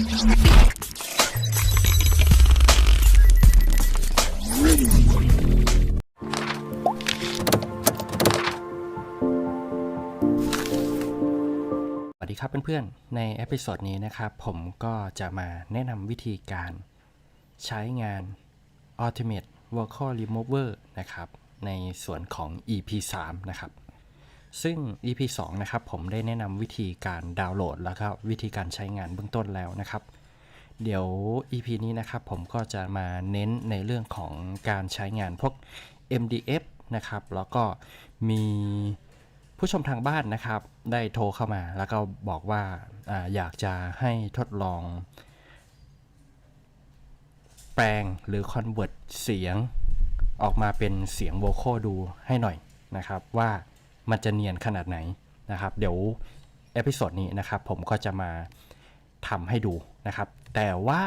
สวัสดีครับเพื่อนๆ ในเอพิโซดนี้นะครับ ผมก็จะมาแนะนำวิธีการใช้งาน Ultimate Vocal Remover นะครับ ในส่วนของ EP 3 นะครับ ซึ่ง EP 2 นะครับ ผมได้แนะนำวิธีการดาวน์โหลด แล้วก็วิธีการใช้งานเบื้องต้นแล้วนะครับ เดี๋ยว EP นี้นะครับผมก็จะมาเน้นในเรื่องของการใช้งานพวก MDF นะครับ แล้วก็มีผู้ชมทางบ้านนะครับ ได้โทรเข้ามา แล้วก็บอกว่าอาอยากจะให้ทดลอง แปลงหรือ convert เสียงออกมาเป็นเสียงโวคอลดูให้หน่อยนะครับว่า มันจะเนียนขนาดไหนนะครับ เดี๋ยวเอพิโซดนี้นะครับผมก็จะมาทำให้ดูนะครับ แต่ว่า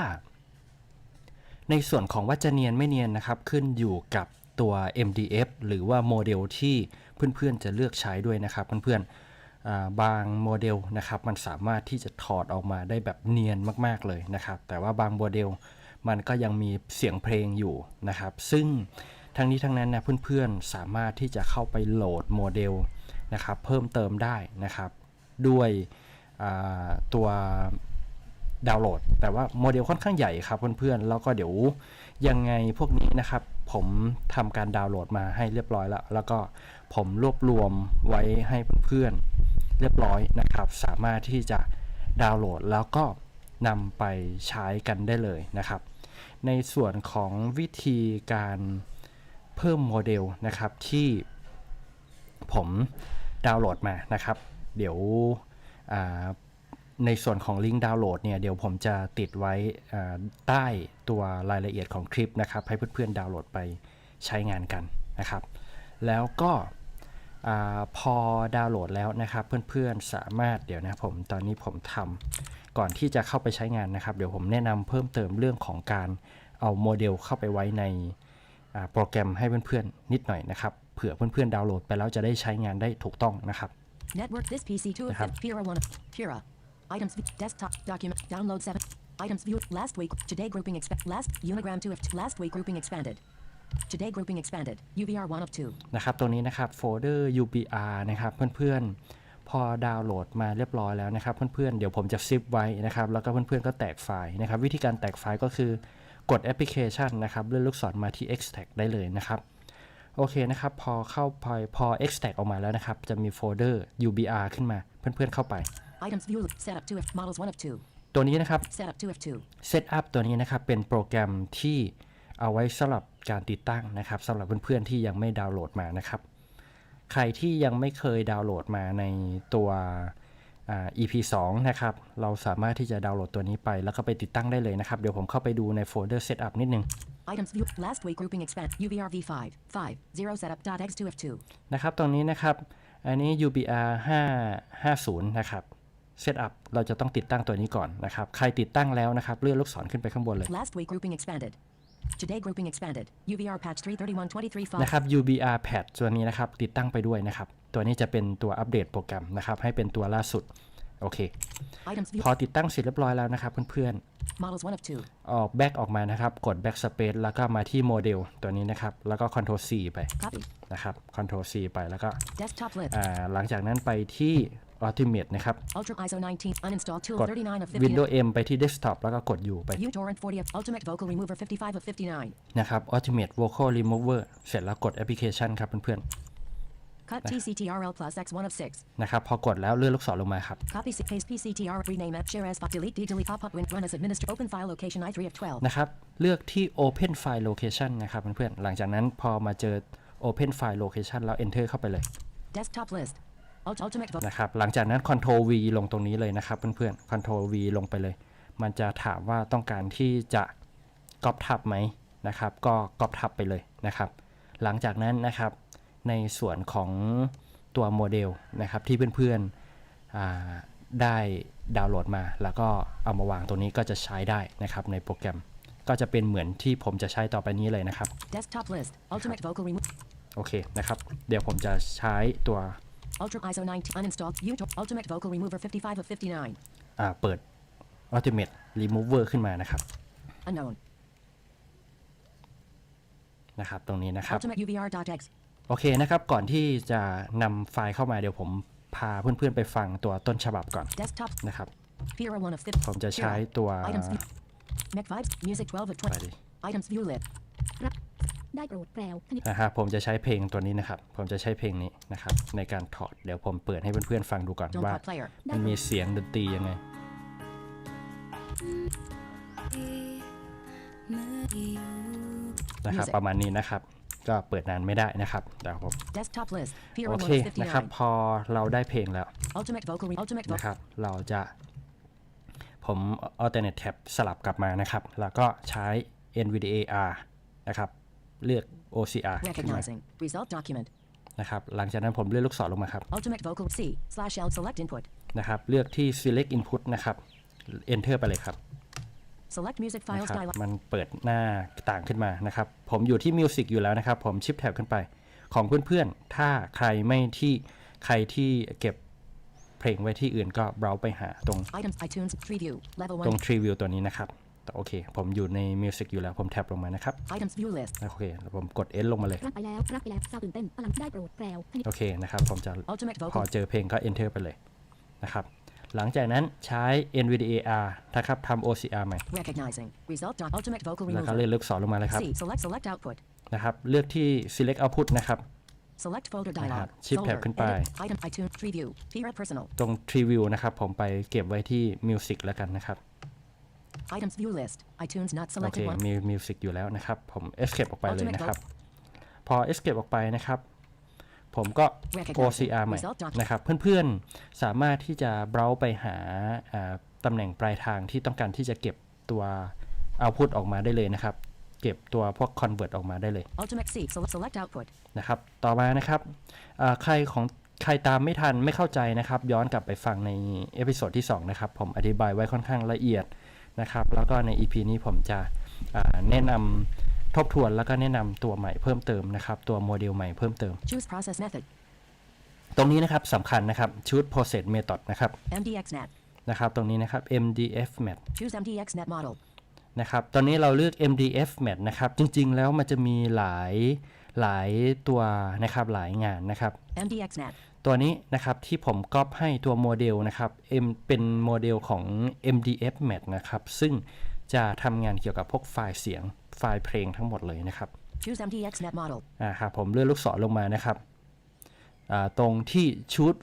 ในส่วนของว่าจะเนียนไม่เนียนนะครับ ขึ้นอยู่กับตัว MDF หรือว่าโมเดลที่เพื่อนๆจะเลือกใช้ด้วยนะครับเพื่อนๆบางโมเดลนะครับ มันสามารถที่จะถอดออกมาได้แบบเนียนมากๆเลยนะครับ แต่ว่าบางโมเดลมันก็ยังมีเสียงเพลงอยู่นะครับ ซึ่ง ทั้งนี้ทั้งนั้นนะเพื่อนๆ สามารถที่จะเข้าไปโหลดโมเดลนะครับเพิ่มเติมได้นะครับ ด้วยตัวดาวน์โหลด แต่ว่าโมเดลค่อนข้างใหญ่ครับเพื่อนๆ แล้วก็เดี๋ยวยังไงพวกนี้นะครับ ผมทำการดาวน์โหลดมาให้เรียบร้อยแล้ว แล้วก็ผมรวบรวมไว้ให้เพื่อนๆ เรียบร้อยนะครับ สามารถที่จะดาวน์โหลดแล้วก็นำไปใช้กันได้เลยนะครับ ในส่วนของวิธีการ เพิ่มโมเดลนะครับที่ผมดาวน์โหลดมานะครับ เดี๋ยวในส่วนของลิงก์ดาวน์โหลดเนี่ยเดี๋ยวผมจะติดไว้ใต้ตัวรายละเอียดของคลิปนะครับ ให้เพื่อนๆดาวน์โหลดไปใช้งานกันนะครับ แล้วก็อพอดาวน์โหลดแล้วนะครับ เพื่อนๆสามารถเดี๋ยวนะผมตอนนี้ผมทำก่อนที่จะเข้าไปใช้งานนะครับ เดี๋ยวผมแนะนำเพิ่มเติมเรื่องของการเอาโมเดลเข้าไปไว้ใน โปรแกรมให้เพื่อนๆนิดหน่อยนะครับเผื่อเพื่อนๆดาวน์โหลดไปแล้วจะได้ใช้งานได้ถูกต้องนะครับ Network this PC 2 of Have- Pura 1 of Pura. Items view- desktop document download 7. Items view last week today grouping expand last Unigram 2 of last week grouping expanded. Today grouping expanded. UVR 1 of 2. นะครับตัวนี้นะครับโฟลเดอร์ UBR นะครับเพื่อนๆ พอดาวน์โหลดมาเรียบร้อยแล้วนะครับเพื่อนๆ เดี๋ยวผมจะซิปไว้นะครับแล้วก็เพื่อนๆก็แตกไฟล์นะครับวิธีการแตกไฟล์ก็คือ กดแอปพลิเคชันนะครับเลื่อนลูกศรมาที่ extract ได้เลยนะครับโอเคนะครับ พอเข้าไปพอ extract ออกมาแล้วนะครับ จะมีโฟลเดอร์ UBR ขึ้นมาเพื่อนๆเข้าไป Items view setup 2 of models 1 of 2. ตัวนี้นะครับ Setup 2 of 2. Setup ตัวนี้นะครับ เป็นโปรแกรมที่เอาไว้สำหรับการติดตั้งนะครับสำหรับเพื่อนๆที่ยังไม่ดาวน์โหลดมานะครับ ใครที่ยังไม่เคยดาวน์โหลดมาในตัวอ่า EP 2 นะครับ เราสามารถที่จะดาวน์โหลดตัวนี้ไป แล้วก็ไปติดตั้งได้เลยนะครับ เดี๋ยวผมเข้าไปดูในโฟลเดอร์ Setup นิดนึง Items view last week grouping expand UVR V5 5 0 setup dot x 2 of 2. นะครับ ตรงนี้นะครับ อันนี้ UBR 550 นะครับ Setup เราจะต้องติดตั้งตัวนี้ก่อนนะครับ ใครติดตั้งแล้วนะครับ เลื่อนลูกศรขึ้นไปข้างบนเลย Last week grouping expanded. Today grouping expanded. UVR patch 331 23นะครับ UBR patch ตัวนี้นะครับ ติดตั้งไปด้วยนะครับ ตัวนี้จะเป็นตัวอัปเดตโปรแกรมนะครับ ให้เป็นตัวล่าสุด โอเค Items view พอติดตั้งเสร็จเรียบร้อยแล้วนะครับเพื่อน models 1 of 2. ๆออกแบ็กออกมานะครับ กด backspace แล้วก็มาที่โมเดลตัวนี้นะครับ แล้วก็ Ctrl C ไป Copy. นะครับ Ctrl C ไปแล้วก็ Desktop list. อ่าหลังจากนั้นไปที่ Ultimate นะครับ Ultra ISO 19 uninstall tool กด39 of 50. Windows M ไปที่ Desktop แล้วก็กดอยู่ไป uTorrent 40 of Ultimate Vocal Remover 55 of 59. นะครับ Ultimate Vocal Remover เสร็จแล้วกด Application ครับเพื่อน Cut TCTRL plus X 1 of 6. ๆนะครับพอกดแล้วเลื่อนลูกศรลงมาครับ Copy C- paste PCTR rename app share as file delete D delete pop up win run as administer open file location I 3 of 12. นะครับเลือกที่ Open File Location นะครับเพื่อนๆหลังจากนั้นพอมาเจอ Open File Location แล้ว Enter เข้าไปเลย Desktop list. Ult- Ultimate Vocal นะครับหลังจากนั้น Ctrl V ลงตรงนี้เลยนะครับเพื่อนๆ Ctrl V ลงไปเลย มันจะถามว่าต้องการที่จะก๊อปทับไหมนะครับ ก็ก๊อปทับไปเลยนะครับ หลังจากนั้นนะครับ ในส่วนของตัวโมเดลนะครับที่เพื่อนๆอ่าได้ดาวน์โหลดมา แล้วก็เอามาวางตรงนี้ก็จะใช้ได้นะครับในโปรแกรมก็จะเป็นเหมือนที่ผมจะใช้ต่อไปนี้เลยนะครับ Desktop list. Ultimate Vocal Remove. โอเคนะครับ เดี๋ยวผมจะใช้ตัว Ultra ISO 19 uninstall uTor- Ultimate Vocal Remover 55 of 59. อ่าเปิด Ultimate Remover ขึ้นมานะครับ Unknown. นะครับตรงนี้นะครับ Ultimate UVR.x. โอเคนะครับ ก่อนที่จะนำไฟล์เข้ามาเดี๋ยวผมพาเพื่อนๆไปฟังตัวต้นฉบับก่อน Desktop. นะครับ Pira 1 of 50. ผมจะใช้ Pira. ตัว Items view. Mech 5. Music 12 of ไป 20. ดิ Items view list. ได้โปรดแปลวคณิตนะครับผมจะใช้เพลงตัวนี้นะครับ ผมจะใช้เพลงนี้นะครับ ในการถอด เดี๋ยวผมเปิดให้เพื่อนๆฟังดูก่อน Don't ว่า cut player. มันมีเสียงดนตรียังไงนะครับ Music ประมาณนี้นะครับ ก็เปิดนานไม่ได้นะครับเดี๋ยวผม Desktop list. Pira โอ1เค of นะครับ 59. พอเราได้เพลงแล้ว Ultimate vocal. Re- Ultimate vocal. นะครับเราจะ ผม alternate tab สลับกลับมานะครับ แล้วก็ใช้ NVDA R นะครับ เลือก OCR ขึ้นมา Recognizing. Result document. นะครับ หลังจากนั้นผมเลื่อนลูกศรลงมาครับ Ultimate vocal C. Slash L. Select input. นะครับ เลือกที่ select input นะครับ enter ไปเลยครับ Select music นะ files ครับ dialog. มันเปิดหน้าต่างขึ้นมานะครับ ผมอยู่ที่ Music อยู่แล้วนะครับ ผมชิปแท็บขึ้นไปของเพื่อนๆ ถ้าใครไม่ที่ใครที่เก็บเพลงไว้ที่อื่นก็เบราว์ไปหาตรง Items. iTunes. Tree view. Level ตรง 1. Tree View ตัวนี้นะครับแต่โอเค ผมอยู่ใน Music อยู่แล้วผมแท็บลงมานะครับ Items view list. โอเคแล้วผมกด S ลงมาเลย รับไปแล้วรับไปแล้วซาวตื่นเต้นพลังได้โปรดแปลวคณิตโอเคนะครับ ผมจะ Ultimate พอ vocal. เจอเพลงก็ Enter ไปเลยนะครับ หลังจากนั้นใช้ NVDA R นะครับทำ OCR ใหม่ Recognizing. Result doc. Ultimate vocal แล้วก็ remover. เลื่อนลูกศรลงมาเลยครับ C. Select select output. นะครับเลือกที่ Select Output นะครับ Select folder นะครับ dialog. Shift tab Folder. ขึ้นไป Edit. Item. iTunes. Tree view. Pira personal. ตรง Tree View นะครับผมไปเก็บไว้ที่ Music แล้วกันนะครับ Items view list. iTunes not โอเค selected one. มี Music อยู่แล้วนะครับ ผม Escape ออกไปเลย Ultimate นะครับ พอ Escape ออกไปนะครับ ผมก็ Recognizing. OCR ใหม่ Result document. นะครับ เพื่อนๆ สามารถที่จะเบราว์ไปหาอ่าตำแหน่งปลายทางที่ต้องการที่จะเก็บตัว Output ออกมาได้เลยนะครับ เก็บตัวพวก Convert ออกมาได้เลย Ultimate C. Select select output. นะครับ ต่อมานะครับอ่าใครของใครตามไม่ทันไม่เข้าใจนะครับ ย้อนกลับไปฟังในเอพิโซดที่ 2 นะครับ ผมอธิบายไว้ค่อนข้างละเอียดนะครับ แล้วก็ใน EP นี้ผมจะอ่าแนะนำ ทบทวนแล้วก็แนะนำตัวใหม่เพิ่มเติมนะครับ ตัวโมเดลใหม่เพิ่มเติม Choose process method. ตรงนี้นะครับสำคัญนะครับชุด process method นะครับ MDXNet. นะครับ ตรงนี้นะครับ MDF mat Choose MDXNet model. นะครับตอนนี้เราเลือก MDF mat นะครับ จริงๆ แล้วมันจะมีหลายหลายตัวนะครับหลายงานนะครับ MDXNet. ตัวนี้นะครับที่ผมก๊อปให้ตัวโมเดลนะครับ M เป็นโมเดลของ MDF mat นะครับ ซึ่งจะทำงานเกี่ยวกับพวกไฟล์เสียง ไฟล์เพลงทั้งหมดเลยนะครับ Choose MDXNet model. อ่าครับผมเลื่อนลูกศรลงมานะครับอ่าตรงที่ชุด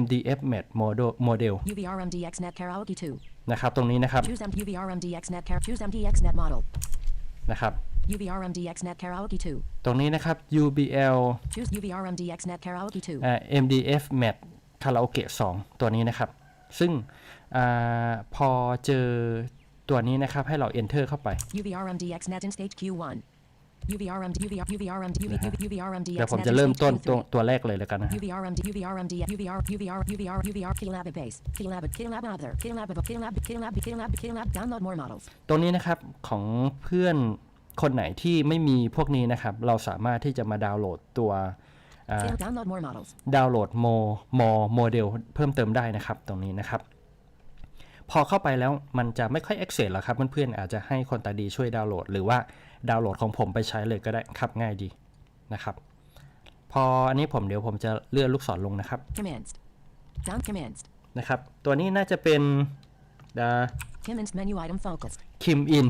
MDF mat model model UVR MDXNet karaoke 2. นะครับตรงนี้นะครับ Choose M UVR MDXNet car. Choose MDXNet model. นะครับ UVR MDXNet karaoke 2. ตรงนี้นะครับ UBL Choose UVR MDXNet karaoke 2. อ่า MDF mat คาราโอเกะ2ตัวนี้นะครับ ซึ่งอาพอเจอ ตัวนี้นะครับให้เรา enter เข้าไป UVR MDXNet in stage Q1. UVR MD UVR UVR MD UV UVR เดี๋ยวผม MDXNet จะ in เริ่ม stage ต้นตัว Q3. ตัวแรกเลยแล้วกันนะ UVR MD UVR MD UVR UVR UVR UVR Kilab base Kilab Kilab other Kilab Kilab Kilab Kilab Kilab download more models ตรงนี้นะครับของเพื่อนคนไหนที่ไม่มีพวกนี้นะครับ เราสามารถที่จะมาดาวน์โหลดตัวอ่า Kill- download more models ดาวน์โหลดโมโมโมเดลเพิ่มเติมได้นะครับตรงนี้นะครับ พอเข้าไปแล้วมันจะไม่ค่อย access หรอกครับเพื่อนๆอาจจะให้คนตาดีช่วยดาวน์โหลด หรือว่าดาวน์โหลดของผมไปใช้เลยก็ได้ครับง่ายดีนะครับ พออันนี้ผมเดี๋ยวผมจะเลื่อนลูกศรลงนะครับ commenced down commenced นะครับ ตัวนี้น่าจะเป็น commenced menu item focus คิมอิน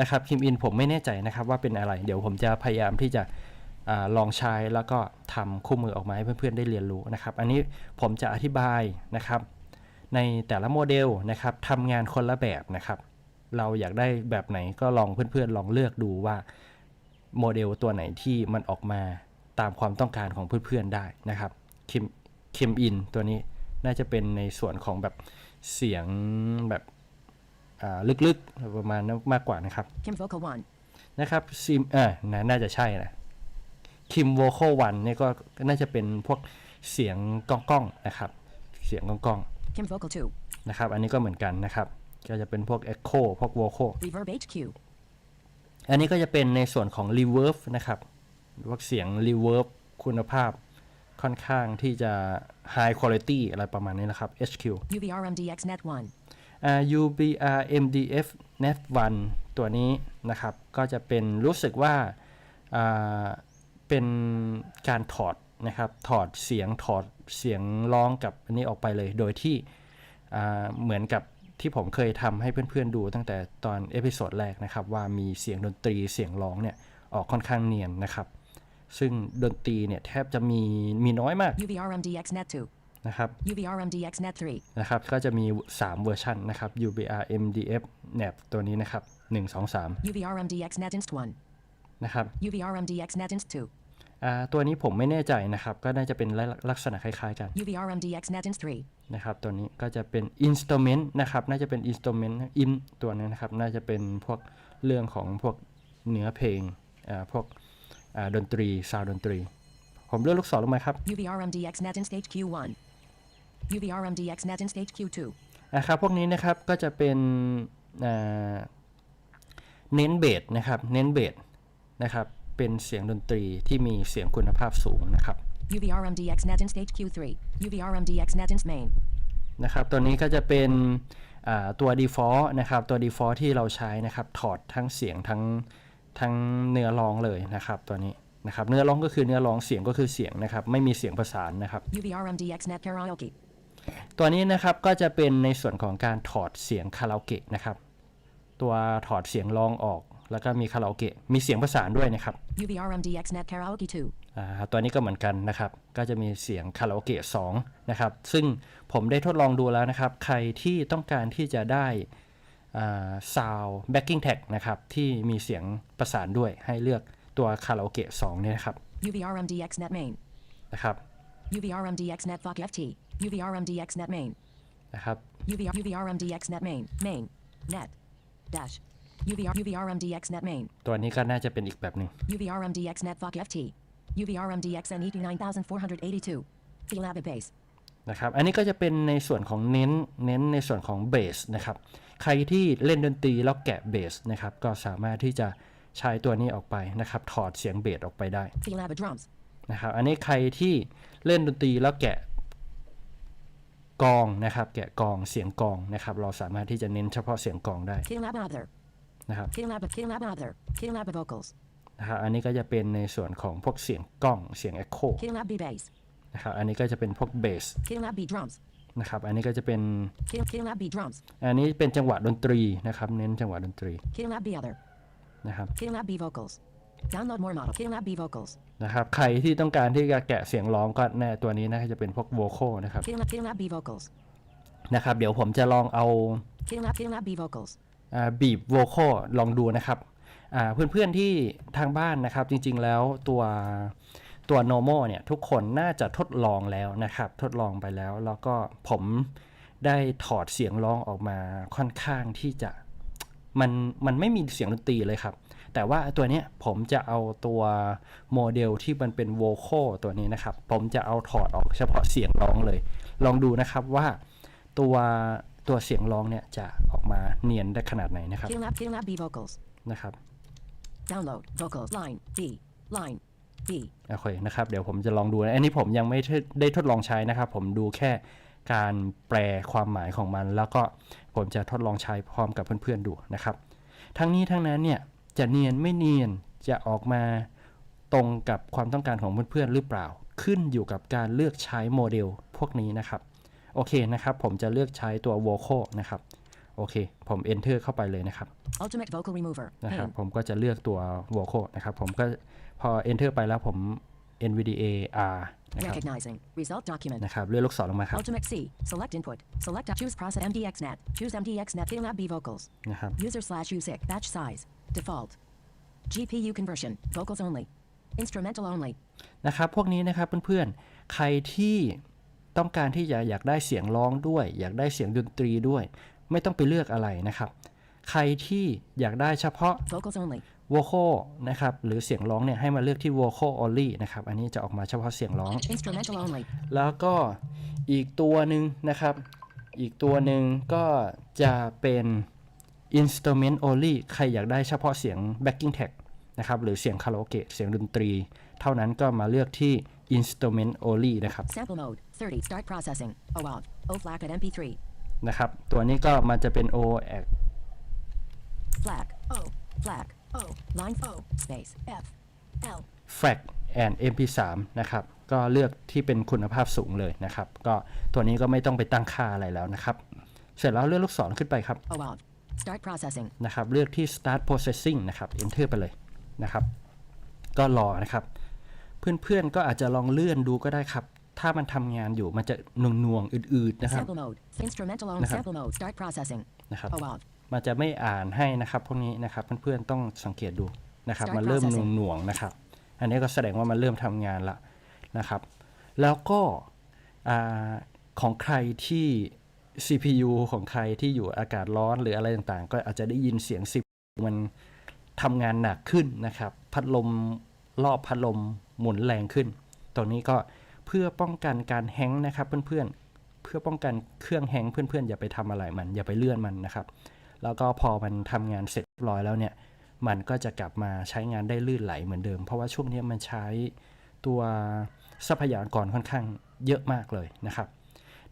นะครับคิมอินผมไม่แน่ใจนะครับว่าเป็นอะไร เดี๋ยวผมจะพยายามที่จะอาลองใช้แล้วก็ทำคู่มือออกมาให้เพื่อนๆได้เรียนรู้นะครับ อันนี้ผมจะอธิบายนะครับ ในแต่ละโมเดลนะครับทำงานคนละแบบนะครับ เราอยากได้แบบไหนก็ลองเพื่อนๆ ลองเลือกดูว่าโมเดลตัวไหนที่มันออกมาตามความต้องการของเพื่อนๆได้นะครับคิมคิมอินตัวนี้น่าจะเป็นในส่วนของแบบเสียงแบบอ่าลึกๆประมาณนั้นมากกว่านะครับ Kim vocal 1นะครับซิมเออนะน่าจะใช่นะคิมโวคอลวันนี่ก็น่าจะเป็นพวกเสียงก้องๆนะครับ เสียงก้อง Kim vocal 2ๆ นะครับ อันนี้ก็เหมือนกันนะครับ ก็จะเป็นพวก Echo พวก Vocal reverb HQ อันนี้ก็จะเป็นในส่วนของ Reverb นะครับพวกเสียง Reverb คุณภาพค่อนข้างที่จะ High Quality อะไรประมาณนี้นะครับ HQ UVR MDXNet 1อ่า UBR MDF Net 1 ตัวนี้นะครับ ก็จะเป็นรู้สึกว่าอ่าเป็นการถอดนะครับ ถอดเสียงถอด เสียงร้องกับอันนี้ออกไปเลย โดยที่อ่าเหมือนกับที่ผมเคยทำให้เพื่อนๆดูตั้งแต่ตอนเอพิโซดแรกนะครับ ว่ามีเสียงดนตรีเสียงร้องเนี่ยออกค่อนข้างเนียนนะครับ ซึ่งดนตรีเนี่ยแทบจะมีมีน้อยมาก UVRMDX Net 2. นะครับ UVRMDX Net 3. นะครับก็จะมี 3 เวอร์ชันนะครับ UBR MDF NAP ตัวนี้นะครับ 1 2 3 UVRMDX Net Inst 1. นะครับ UVRMDX Net Inst 2. อ่า ตัวนี้ผมไม่แน่ใจนะครับ ก็น่าจะเป็นลักษณะคล้ายๆกัน UVRMDX Net Inst 3. นะครับ ตัวนี้ก็จะเป็น instrument นะครับ น่าจะเป็น instrument in ตัวนี้นะครับ น่าจะเป็นพวกเรื่องของพวกเนื้อเพลงอ่าพวกอ่าดนตรีซาวดนตรี ผมเลือกลูกศรลงมาครับ UVRMDX Net Inst HQ 1. UVRMDX Net Inst HQ 2. นะครับ พวกนี้นะครับ ก็จะเป็นอ่าเน้นเบสนะครับ เน้นเบสนะครับ เป็นเสียงดนตรีที่มีเสียงคุณภาพสูงนะครับ UVRMDX Net Inst HQ 3. UVRMDX Net Inst Main. นะครับตัวนี้ก็จะเป็นอ่าตัว default นะครับ ตัว default ที่เราใช้นะครับ ถอดทั้งเสียงทั้งทั้งเนื้อร้องเลยนะครับ ตัวนี้นะครับ เนื้อร้องก็คือเนื้อร้องเสียงก็คือเสียงนะครับ ไม่มีเสียงประสานนะครับ UVRMDX Net Karaoke. ตัวนี้นะครับก็จะเป็นในส่วนของการถอดเสียงคาราโอเกะนะครับ ตัวถอดเสียงร้องออก แล้วก็มีคาราโอเกะ มีเสียงประสานด้วยนะครับ UVRMDX Net Karaoke 2. อ่าตัวนี้ก็เหมือนกันนะครับ ก็จะมีเสียงคาราโอเกะ2นะครับ ซึ่งผมได้ทดลองดูแล้วนะครับ ใครที่ต้องการที่จะได้ซาวด์แบ็กกิ้งแท็กนะครับ ที่มีเสียงประสานด้วยให้เลือกตัวคาราโอเกะ2เนี่ยนะครับ UVRMDX Net Main. นะครับ UVRMDX Net Fuck FT. UVRMDX Net Main. นะครับ UVR UVRMDX Net Main. Main. Net. Dash. UVR UVRMDX Net Main. ตัวนี้ก็น่าจะเป็นอีกแบบหนึ่ง UVRMDX Net Fuck FT. UVRMDX NET 9482. Philab Base. นะครับ อันนี้ก็จะเป็นในส่วนของเน้น เน้นในส่วนของเบสนะครับ ใครที่เล่นดนตรีแล้วแกะเบสนะครับ ก็สามารถที่จะใช้ตัวนี้ออกไปนะครับ ถอดเสียงเบสออกไปได้ Philab Drums. นะครับ อันนี้ใครที่เล่นดนตรีแล้วแกะกองนะครับ แกะกองเสียงกองนะครับ เราสามารถที่จะเน้นเฉพาะเสียงกองได้ Philab Other. นะครับ Philab Philab Other. Philab Vocals. นะครับอันนี้ก็จะเป็นในส่วนของพวกเสียงกล้องเสียงเอ็โค Philab B Bass. นะครับอันนี้ก็จะเป็นพวกเบส Philab B Drums. นะครับอันนี้ก็จะเป็น Phil- Philab B Drums. อันนี้เป็นจังหวะดนตรีนะครับเน้นจังหวะดนตรี Philab B Other. นะครับ Philab B Vocals. Download more model. Philab B Vocals. นะครับใครที่ต้องการที่จะแกะเสียงร้องก็แน่ตัวนี้นะจะเป็นพวกโวคอลนะครับ Philab Philab B Vocals. นะครับเดี๋ยวผมจะลองเอา Philab Philab B Vocals. บีบโวคอลลองดูนะครับเพื่อนๆที่ทางบ้านนะครับจริงๆแล้วตัวตัว normal เนี่ยทุกคนน่าจะทดลองแล้วนะครับ ทดลองไปแล้ว แล้วก็ผมได้ถอดเสียงร้องออกมาค่อนข้างที่จะมันมันไม่มีเสียงดนตรีเลยครับ แต่ว่าตัวเนี้ยผมจะเอาตัวโมเดลที่มันเป็นโวคอลตัวนี้นะครับ ผมจะเอาถอดออกเฉพาะเสียงร้องเลย ลองดูนะครับว่าตัวตัวเสียงร้องเนี่ยจะออกมา เนียนได้ขนาดไหนนะครับ Philab Philab B Vocals. นะครับ Download. Vocals. Line. B. Line. B. โอเคนะครับเดี๋ยวผมจะลองดูนะอันนี้ผมยังไม่ได้ทดลองใช้นะครับ ผมดูแค่การแปลความหมายของมัน แล้วก็ผมจะทดลองใช้พร้อมกับเพื่อนๆดูนะครับ ทั้งนี้ทั้งนั้นเนี่ยจะเนียนไม่เนียนจะออกมาตรงกับความต้องการของเพื่อนๆหรือเปล่า ขึ้นอยู่กับการเลือกใช้โมเดลพวกนี้นะครับ โอเคนะครับ ผมจะเลือกใช้ตัว vocal นะครับ โอเค ผม enter เข้าไปเลยนะครับ Ultimate Vocal Remover. นะครับ Pane. ผมก็จะเลือกตัว vocal นะครับ ผมก็พอ enter ไปแล้วผม NVDA R นะครับ Recognizing. Result document. นะครับเลื่อนลูกศรลงมาครับ Ultimate C. Select input. Select choose process MDXNet. Choose MDXNet. Philab B vocals. นะครับ User slash USIC. Batch size. Default. GPU conversion. Vocals only. Instrumental only. นะครับ พวกนี้นะครับเพื่อนๆ ใครที่ต้องการที่จะอยากได้เสียงร้องด้วย อยากได้เสียงดนตรีด้วย ไม่ต้องไปเลือกอะไรนะครับ ใครที่อยากได้เฉพาะ Vocals only. vocal นะครับ หรือเสียงร้องเนี่ยให้มาเลือกที่ vocal only นะครับ อันนี้จะออกมาเฉพาะเสียงร้อง Instrumental only. แล้วก็อีกตัวหนึ่งนะครับ อีกตัวหนึ่งก็จะเป็น instrument only ใครอยากได้เฉพาะเสียง backing track นะครับ หรือเสียงคาราโอเกะ เสียงดนตรี เท่านั้นก็มาเลือกที่ instrument only นะครับ Sample mode. 30. Start processing. OAV. OFLAC at MP3. นะครับ ตัวนี้ก็มันจะเป็น O Flag. O. Flag. O. Line. O. Space. F. L. FLAG and MP3 นะครับ ก็เลือกที่เป็นคุณภาพสูงเลยนะครับ ก็ตัวนี้ก็ไม่ต้องไปตั้งค่าอะไรแล้วนะครับ เสร็จแล้วเลื่อนลูกศรขึ้นไปครับ O out. Start processing. นะครับ เลือกที่ start processing นะครับ enter ไปเลยนะครับ ก็รอนะครับ เพื่อนๆก็อาจจะลองเลื่อนดูก็ได้ครับ ถ้ามันทำงานอยู่มันจะหน่วงๆอืดๆนะครับ Sample mode. Instrumental on นะครับ. sample mode. Start processing. นะครับ O out. มันจะไม่อ่านให้นะครับพวกนี้นะครับเพื่อนๆต้องสังเกตดูนะครับ Start มันเริ่มห processing น่วงๆนะครับ อันนี้ก็แสดงว่ามันเริ่มทำงานละนะครับ แล้วก็อาของใครที่ CPU ของใครที่อยู่อากาศร้อนหรืออะไรต่างๆ ก็อาจจะได้ยินเสียง CPU มันทำงานหนักขึ้นนะครับ พัดลมรอบพัดลมหมุนแรงขึ้น ตรงนี้ก็ เพื่อป้องกันการแฮงนะครับเพื่อนๆ เพื่อป้องกันเครื่องแฮงก์เพื่อนๆ อย่าไปทำอะไรมัน อย่าไปเลื่อนมันนะครับ แล้วก็พอมันทำงานเสร็จร้อยแล้วเนี่ย มันก็จะกลับมาใช้งานได้ลื่นไหลเหมือนเดิม เพราะว่าช่วงนี้มันใช้ตัวทรัพยากรค่อนข้างเยอะมากเลยนะครับ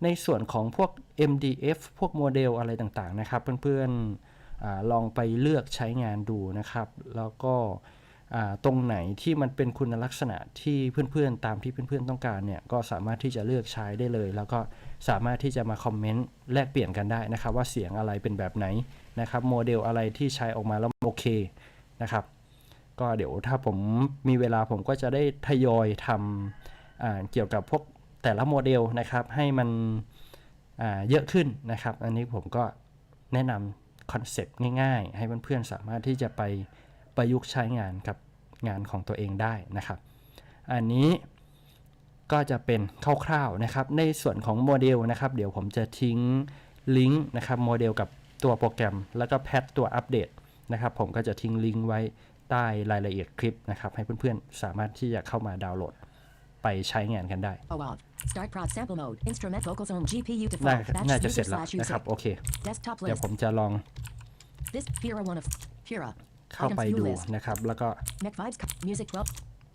ในส่วนของพวก MDF พวกโมเดลอะไรต่างๆนะครับ เพื่อนๆอลองไปเลือกใช้งานดูนะครับ แล้วก็ ตรงไหนที่มันเป็นคุณลักษณะที่เพื่อนๆ ตามที่เพื่อนๆ ต้องการเนี่ยก็สามารถที่จะเลือกใช้ได้เลย แล้วก็สามารถที่จะมาคอมเมนต์แลกเปลี่ยนกันได้นะครับว่าเสียงอะไรเป็นแบบไหนนะครับโมเดลอะไรที่ใช้ออกมาแล้วโอเคนะครับก็เดี๋ยวถ้าผมมีเวลาผมก็จะได้ทยอยทำเกี่ยวกับพวกแต่ละโมเดลนะครับให้มันเยอะขึ้นนะครับ อันนี้ผมก็แนะนำคอนเซปต์ง่ายๆ ให้เพื่อนๆสามารถที่จะไป ประยุกต์ใช้งานกับงานของตัวเองได้นะครับ อันนี้ก็จะเป็นคร่าวๆนะครับ ในส่วนของโมเดลนะครับ เดี๋ยวผมจะทิ้งลิงก์นะครับโมเดลกับตัวโปรแกรม แล้วก็แพทตัวอัปเดตนะครับ ผมก็จะทิ้งลิงก์ไว้ใต้รายละเอียดคลิปนะครับ ให้เพื่อนๆ สามารถที่จะเข้ามาดาวน์โหลดไปใช้งานกันได้ O out. Start prod sample mode. Instrument vocals on GPU น่า default. Batch น่าจะ user เสร็จแล้ว slash นะครับ user. โอเค Desktop เดี๋ยว list. ผมจะลอง This Pura one of Pura. เข้า Items ไป view ดู list. นะครับ แล้วก็ Mech vibes. co- Music 12.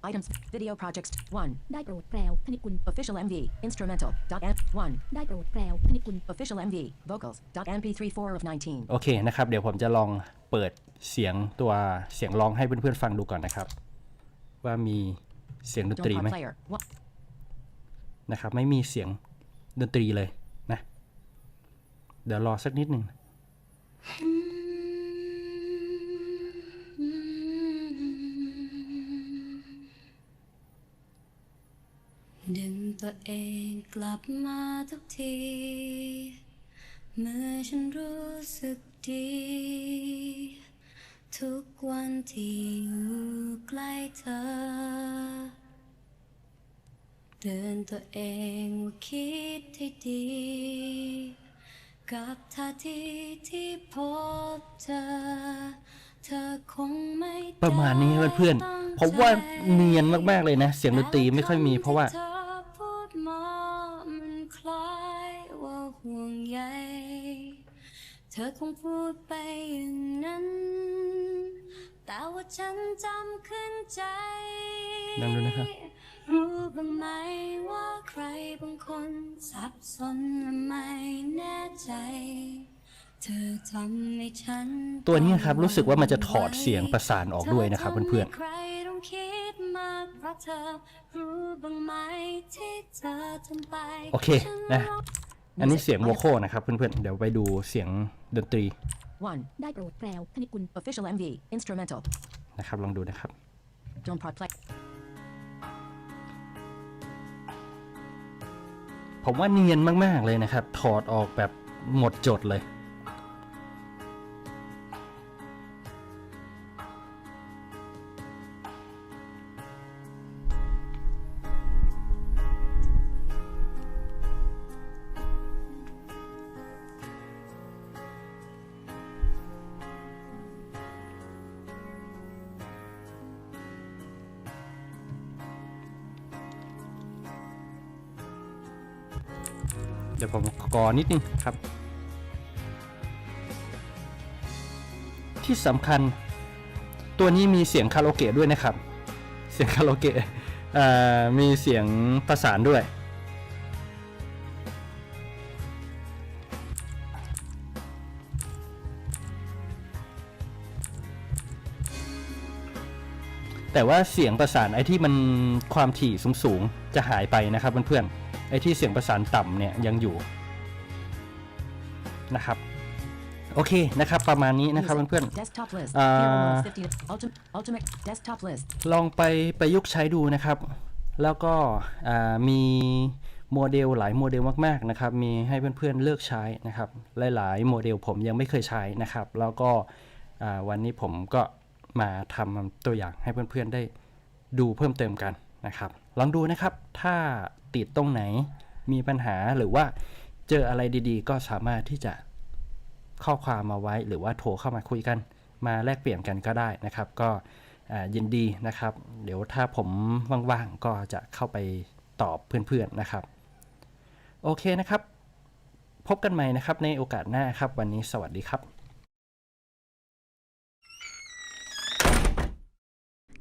Items. Video projects 1. ได้โปรดแพรวคณิตกุล Official MV. Instrumental. Dot M 1. ได้โปรดแพรวคณิตกุล Official MV. Vocals. Dot MP3 4 of 19. โอเคนะครับ เดี๋ยวผมจะลองเปิดเสียงตัวเสียงร้องให้เพื่อนๆฟังดูก่อนนะครับ ว่ามีเสียงดนตรี Don't ไหม player. One. นะครับ ไม่มีเสียงดนตรีเลยนะ เดี๋ยวรอสักนิดหนึ่ง ดึงตัวเองกลับมาทุกที เมื่อฉันรู้สึกดี ทุกวันที่อยู่ใกล้เธอ เตือนตัวเองว่าคิดให้ดี กับท่าทีที่พบเธอ เธอคงไม่ประมาณนี้เพื่อนๆผมว่าเนียนมากๆเลยนะ เสียงดนตรีไม่ค่อยมีเพราะว่า ใยเธอคงพูดไปอย่างนั้น แต่ว่าฉันจำขึ้นใจดังดูนะครับ รู้บ้างไหมว่าใครบางคนสับสนและไม่แน่ใจเธอทำให้ฉันตัวนี้ครับรู้สึกว่ามันจะถอดเสียงประสานออกด้วยนะครับเพื่อนธทำให้ใครต้องคิดมากเพราะเธอรู้บ้างไหมที่เธอทำไปๆโอเคนะ อันนี้เสียงโวโคนะครับเพื่อนๆ เดี๋ยวไปดูเสียงดนตรี 1. ได้โปรดแพรวคณิตกุล Official MV. Instrumental. นะครับลองดูนะครับ Don't prod play. ผมว่าเนียนมากๆเลยนะครับ ถอดออกแบบหมดจดเลย เดี๋ยวผมกอนิดนึงครับ ที่สำคัญ ตัวนี้มีเสียงคาราโอเกะด้วยนะครับ เสียงคาราโอเกะมีเสียงประสานด้วยแต่ว่าเสียงประสานไอ้ที่มันความถี่สูงๆ จะหายไปนะครับเพื่อนๆ ไอ้ที่เสียงประสานต่ำเนี่ยยังอยู่นะครับโอเคนะครับประมาณนี้นะครับ Music. เพื่อน Desktop list. Uh, Here are 50 to ultimate, ultimate desktop list. ๆลองไปประยุกต์ใช้ดูนะครับ แล้วก็อ่ามีโมเดลหลายโมเดลมากๆนะครับ มีให้เพื่อนๆเลือกใช้นะครับ หลายๆโมเดลผมยังไม่เคยใช้นะครับ แล้วก็อ่าวันนี้ผมก็มาทำตัวอย่างให้เพื่อนๆได้ดูเพิ่มเติมกันนะครับ ลองดูนะครับถ้าติดตรงไหน มีปัญหาหรือว่าเจออะไรดีๆ ก็สามารถที่จะข้อความมาไว้ หรือว่าโทรเข้ามาคุยกัน มาแลกเปลี่ยนกันก็ได้นะครับ ก็ยินดีนะครับ เดี๋ยวถ้าผมว่างๆก็จะเข้าไปตอบเพื่อนๆนะครับ โอเคนะครับ พบกันใหม่นะครับในโอกาสหน้าครับ วันนี้สวัสดีครับ